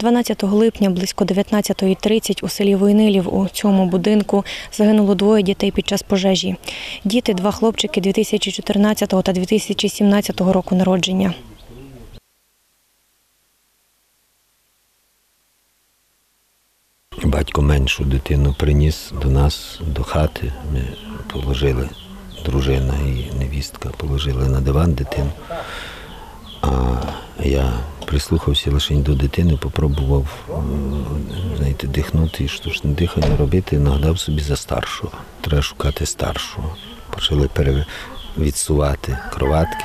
12 липня близько 19.30 у селі Войнилів у цьому будинку загинуло двоє дітей під час пожежі. Діти – два хлопчики 2014 та 2017 року народження. Батько меншу дитину приніс до нас до хати. Ми положили, дружина і невістка положили на диван дитину. А я прислухався лише до дитини, попробував знаєте, дихнути і штучне дихання робити, нагадав собі за старшого. Треба шукати старшого. Почали перевідсувати кроватки.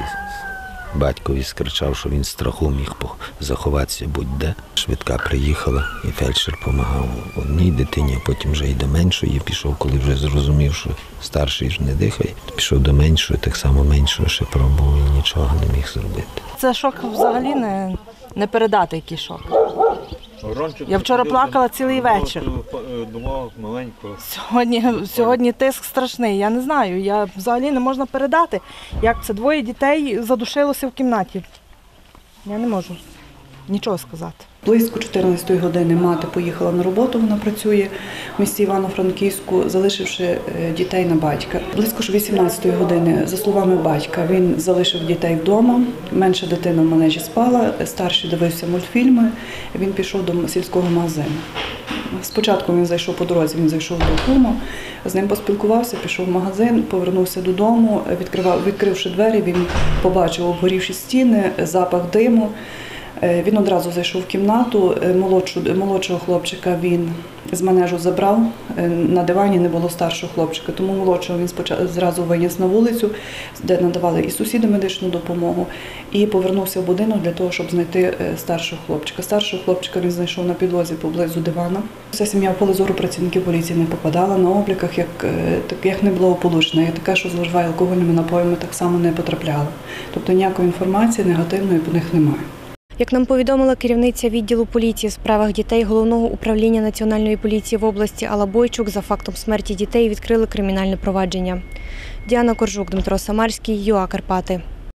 Батькові скричав, що він страху міг заховатися будь-де. Швидка приїхала, і фельдшер допомагав одній дитині, а потім вже й до меншої пішов, коли вже зрозумів, що старший ж не дихає. Пішов до меншої, так само меншого ще пробував і нічого не міг зробити. Це шок взагалі не, не передати, який шок. Я вчора плакала цілий вечір. Сьогодні, сьогодні тиск страшний. Я не знаю. Я взагалі не можна передати, як це двоє дітей задушилося в кімнаті. Я не можу нічого сказати. Близько 14 години мати поїхала на роботу, вона працює в місті Івано-Франківську, залишивши е, дітей на батька. Близько ж 18 години, за словами батька, він залишив дітей вдома. Менша дитина в манежі спала, старший дивився мультфільми. Він пішов до сільського магазину. Спочатку він зайшов по дорозі, він зайшов до кума, з ним поспілкувався, пішов в магазин, повернувся додому, відкривав, відкривши двері, він побачив обгорівші стіни, запах диму. Е, Він одразу зайшов в кімнату. е, Молодшу, молодшого хлопчика він з манежу забрав. Е, На дивані не було старшого хлопчика, тому молодшого він спочатку зразу виніс на вулицю, де надавали і сусіди медичну допомогу, і повернувся в будинок для того, щоб знайти старшого хлопчика. Старшого хлопчика він знайшов на підлозі поблизу дивана. Вся сім'я в поле зору працівників поліції не попадала на обліках, як, так, як неблагополучна. І таке, що зловживає алкогольними напоями, так само не потрапляла. Тобто ніякої інформації негативної по них немає. Як нам повідомила керівниця відділу поліції в справах дітей Головного управління Національної поліції в області Алла Бойчук, за фактом смерті дітей відкрили кримінальне провадження. Діана Коржук, Дмитро Самарський, ЮА Карпати.